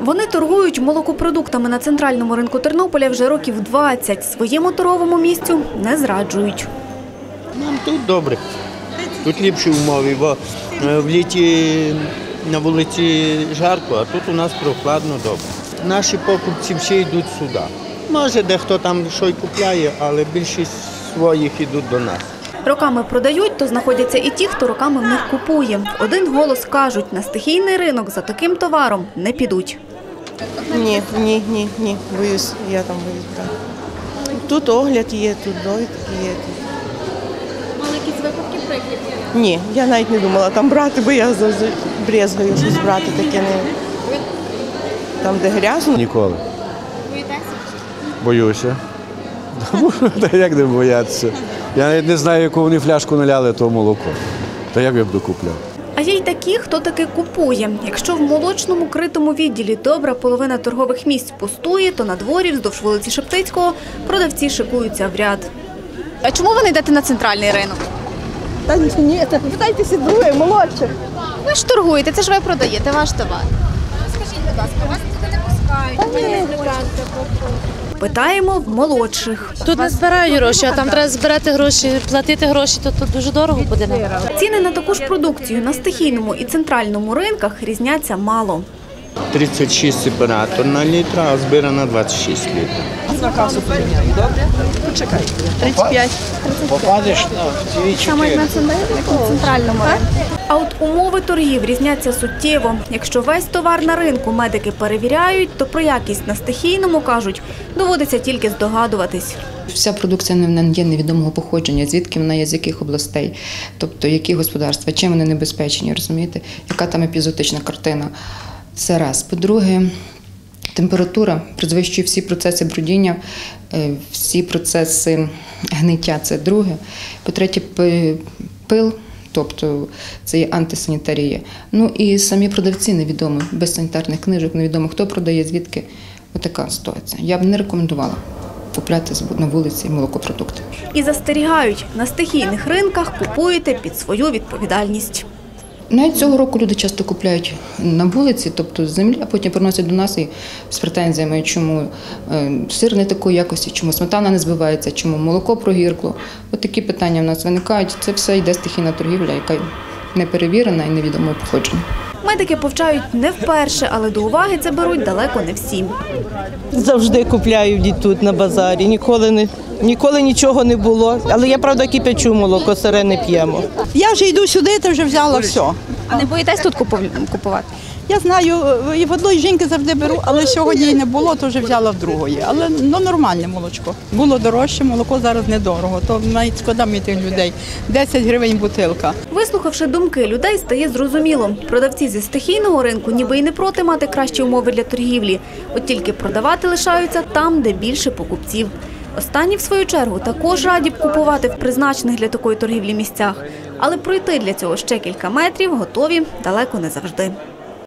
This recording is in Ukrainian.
Вони торгують молокопродуктами на центральному ринку Тернополя вже років 20. Своєму торговому місцю не зраджують. Нам тут добре. Тут ліпші умови, бо е, в літі на вулиці жарко, а тут у нас прохладно добре. Наші покупці всі йдуть сюди. Може, дехто там щось купляє, але більшість своїх йдуть до нас. Роками продають, то знаходяться і ті, хто роками в них купує. Один голос кажуть, на стихійний ринок за таким товаром не підуть. Ні, ні, ні, ні. Боюсь, я там боюсь брати. Тут огляд є, тут довідки є. Мали якісь випадки прикріплені? Ні, я навіть не думала там брати, бо я завжди брезгаю щось брати таке не. Там, де грязно. Ніколи. Боїтеся? Боюся. Та як не боятися? Я навіть не знаю, яку вони фляжку наляли то молоко. Та як я б докупляв? А є й такі, хто таки купує. Якщо в молочному критому відділі добра половина торгових місць пустує, то на дворі вздовж вулиці Шептицького продавці шикуються в ряд. А чому ви не йдете на центральний ринок? Та ні, та питайтеся друге, молодше. Ви ж торгуєте, це ж ви продаєте ваш товар. Скажіть, будь ласка, вас туди не пускають. Питаємо в молодших. Тут не збирають гроші, а там треба збирати гроші, платити гроші, то тут дуже дорого буде. нам. Ціни на таку ж продукцію на стихійному і центральному ринках різняться мало. 36 сепаратор на літр, а збирана 26 літрів. 35. Саме на центральному А от умови торгів різняться суттєво. Якщо весь товар на ринку медики перевіряють, то про якість на стихійному кажуть, доводиться тільки здогадуватись. Вся продукція не є невідомого походження, звідки вона є, з яких областей, тобто які господарства, чим вони небезпечні, розумієте, яка там епізотична картина. Це раз. По-друге, температура призвищує всі процеси брудіння, е, всі процеси гниття це друге. По-третє, пи- пил. Тобто це є антисанітарія. Ну і самі продавці невідомо, без санітарних книжок, невідомо хто продає, звідки. Отака ситуація. Я б не рекомендувала купляти на вулиці молокопродукти. І застерігають, на стихійних ринках купуєте під свою відповідальність. Навіть цього року люди часто купляють на вулиці, тобто з землі, а потім приносять до нас і з претензіями, чому е, сир не такої якості, чому сметана не збивається, чому молоко прогіркло. От такі питання в нас виникають. Це все йде стихійна торгівля, яка не перевірена і невідомого походження. Медики повчають не вперше, але до уваги це беруть далеко не всі. Завжди купляю тут на базарі. Ніколи не ніколи нічого не було. Але я правда кипячу молоко, сире не п'ємо. Я вже йду сюди, та вже взяла все. А не боїтесь тут купу- купувати? Я знаю, і в одної жінки завжди беру, але сьогодні її не було, то вже взяла в другої. Але ну, нормальне молочко. Було дорожче, молоко зараз недорого. То навіть шкода мені тих людей. 10 гривень бутилка. Вислухавши думки людей, стає зрозуміло. Продавці зі стихійного ринку ніби й не проти мати кращі умови для торгівлі. От тільки продавати лишаються там, де більше покупців. Останні, в свою чергу, також раді б купувати в призначених для такої торгівлі місцях. Але пройти для цього ще кілька метрів готові далеко не завжди.